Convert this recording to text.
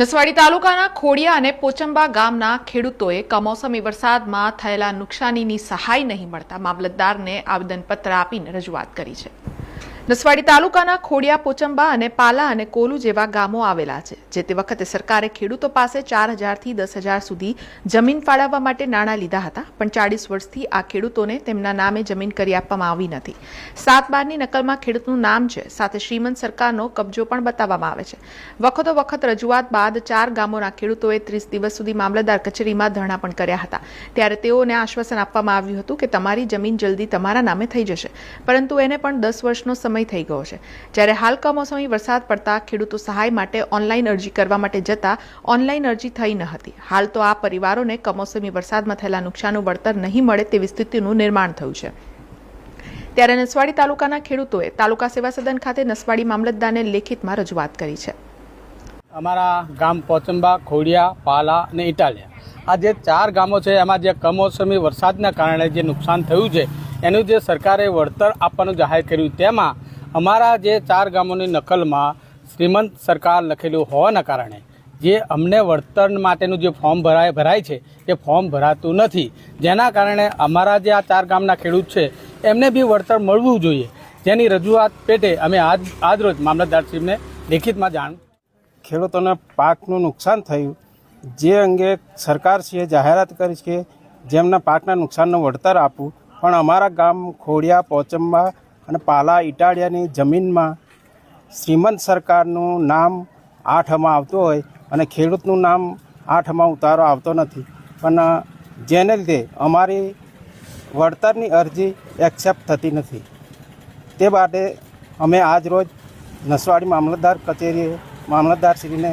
નસવાડી તાલુકાના ખોડિયા અને પોચંબા ગામના ખેડૂતોએ કમોસમી વરસાદમાં થયેલા નુકસાનીની સહાય નહીં મળતા મામલતદારને આવેદનપત્ર આપીને રજૂઆત કરી છે. નસવાડી તાલુકાના ખોડિયા, પોચંબા અને પાલા અને કોલુ જેવા ગામો આવેલા છે, જે તે વખતે સરકારે ખેડૂતો પાસે ચાર હજારથી દસ હજાર સુધી જમીન ફાળવવા માટે નાણાં લીધા હતા, પણ ચાળીસ વર્ષથી આ ખેડૂતોને તેમના નામે જમીન કરી આપવામાં આવી નથી. સાત બારની નકલમાં ખેડૂતનું નામ છે, સાથે શ્રીમંત સરકારનો કબજો પણ બતાવવામાં આવે છે. વખતો વખત રજૂઆત બાદ ચાર ગામોના ખેડૂતોએ ત્રીસ દિવસ સુધી મામલતદાર કચેરીમાં ધરણા પણ કર્યા હતા. ત્યારે તેઓને આશ્વાસન આપવામાં આવ્યું હતું કે તમારી જમીન જલ્દી તમારા નામે થઈ જશે, પરંતુ એને પણ દસ વર્ષનો સમય થઈ ગયો છે. જ્યારે હાલ કમોસમી વરસાદ પડતા ખેડૂતો સહાય માટે ઓનલાઈન અરજી કરવા માટે જતા ઓનલાઈન અરજી થઈ ન હતી. હાલ તો આ પરિવારોને કમોસમી વરસાદમાં થયેલા નુકસાનનું વળતર નહીં મળે તેવી સ્થિતિનું નિર્માણ થયું છે. ત્યારે નસવાડી તાલુકાના ખેડૂતોએ તાલુકા સેવા સદન ખાતે નસવાડી મામલતદારને લેખિતમાં રજૂઆત કરી છે. અમારા ગામ પોચંબા, ખોડિયા, પાલા અને ઇટાલિયા. આ જે ચાર ગામો છે, એમાં જે કમોસમી વરસાદના કારણે જે નુકસાન થયું છે એનું જે સરકારે વળતર આપવાનું જાહેર કર્યું તેમાં અમારા જે ચાર ગામોની નકલમાં શ્રીમંત સરકાર લખેલું હોવાના કારણે જે અમને વળતર માટેનું જે ફોર્મ ભરાય ભરાય છે, એ ફોર્મ ભરાતું નથી. જેના કારણે અમારા જે આ ચાર ગામના ખેડૂત છે, એમને બી વળતર મળવું જોઈએ. જેની રજૂઆત પેટે અમે આજ આજરોજ મામલતદારશ્રીને લેખિતમાં જાણ ખેડૂતોને પાકનું નુકસાન થયું. જે અંગે સરકારશ્રીએ જાહેરાત કરી છે, જેમના પાકના નુકસાનનું વળતર આપવું પણ અમારા ગામ ખોડિયા, પોચંબા અને પાલા ઇટાળિયાની જમીનમાં શ્રીમંત સરકારનું નામ આઠમાં આવતું હોય અને ખેડૂતનું નામ આઠમાં ઉતારો આવતો નથી. પણ જેને લીધે અમારી વળતરની અરજી એક્સેપ્ટ થતી નથી. તે માટે અમે આજ રોજ નસવાડી મામલતદાર કચેરીએ મામલતદારશ્રીને